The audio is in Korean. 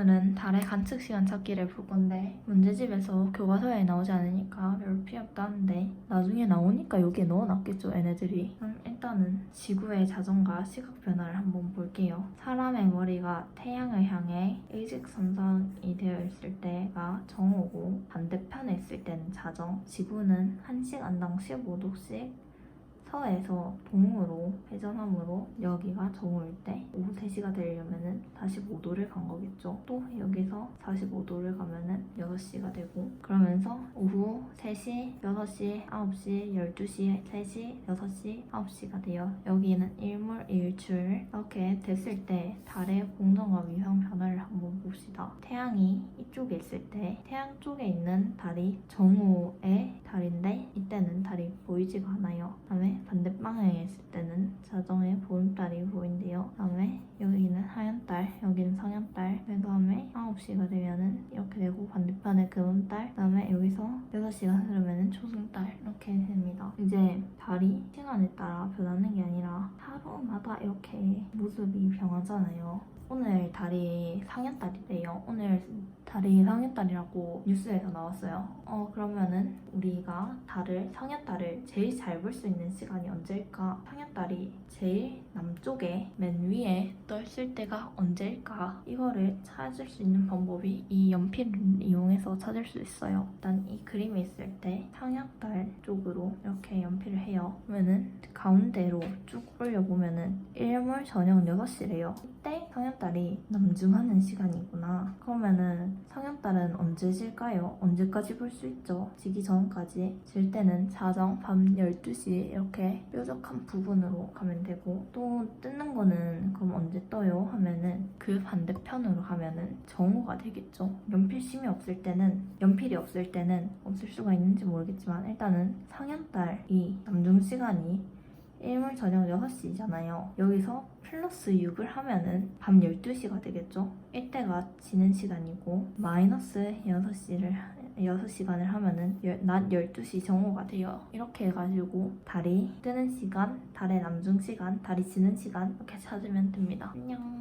오늘은 달의 관측 시간 찾기를 볼 건데 문제집에서 교과서에 나오지 않으니까 별 필요 없다는데 나중에 나오니까 여기에 넣어놨겠죠 얘네들이. 그럼 일단은 지구의 자전과 시각 변화를 한번 볼게요. 사람의 머리가 태양을 향해 일직선상이 되어 있을 때가 정오고 반대편에 있을 때는 자정. 지구는 1시간당 15도씩 서에서 동으로 회전함으로 여기가 정오일 때 3시가 되려면은 45도를 간 거겠죠. 또 여기서 45도를 가면은 6시가 되고 그러면서 오후 3시, 6시, 9시, 12시, 3시, 6시, 9시가 돼요. 여기는 일몰, 일출 이렇게 됐을 때 달의 공정과 위상 변화를 한번 봅시다. 태양이 이쪽에 있을 때 태양 쪽에 있는 달이 정오의 달이 보이지가 않아요. 그다음에 반대 방향에 있을 때는 자정에 보름달이 보인대요. 그다음에 여기는 하얀 달, 여기는 상얀 달. 그 다음에 9시가 되면은 이렇게 되고 반대편에 금은 달. 그 다음에 여기서 6시가 흐르면은 초승 달 이렇게 됩니다. 이제 달이 시간에 따라 변하는 게 아니라 하루마다 이렇게 모습이 변하잖아요. 오늘 달이 상현달이래요. 오늘 달이 상현달이라고 뉴스에서 나왔어요. 어 그러면은 우리가 달을 상현달을 제일 잘 볼 수 있는 시간이 언제일까? 상현달이 제일 남쪽에 맨 위에 떠 있을 때가 언제일까? 이거를 찾을 수 있는 방법이 이 연필을 이용해서 찾을 수 있어요. 일단 이 그림이 있을 때 상현달 쪽으로 이렇게 연필을 해요. 그러면은 가운데로 쭉 올려보면은 일몰 저녁 6시래요. 이때 상현달이 남중하는 시간이구나. 그러면은 상현달은 언제 질까요? 언제까지 볼 수 있죠? 지기 전까지. 질 때는 자정 밤 12시 이렇게 뾰족한 부분으로 가면 되고 또 뜨는 거는 그럼 언제 떠요? 하면은 그 반대편으로 가면은 정오가 되겠죠. 연필심이 없을 때는 연필이 없을 때는 없을 수가 있는지 모르겠지만 일단은 상현달이 남중 시간이 일몰 저녁 6시잖아요. 여기서 플러스 6을 하면은 밤 12시가 되겠죠? 이때가 지는 시간이고 마이너스 6시를 6시간을 하면은 열- 낮 12시 정오가 돼요. 이렇게 해가지고 달이 뜨는 시간, 달의 남중 시간, 달이 지는 시간 이렇게 찾으면 됩니다. 안녕.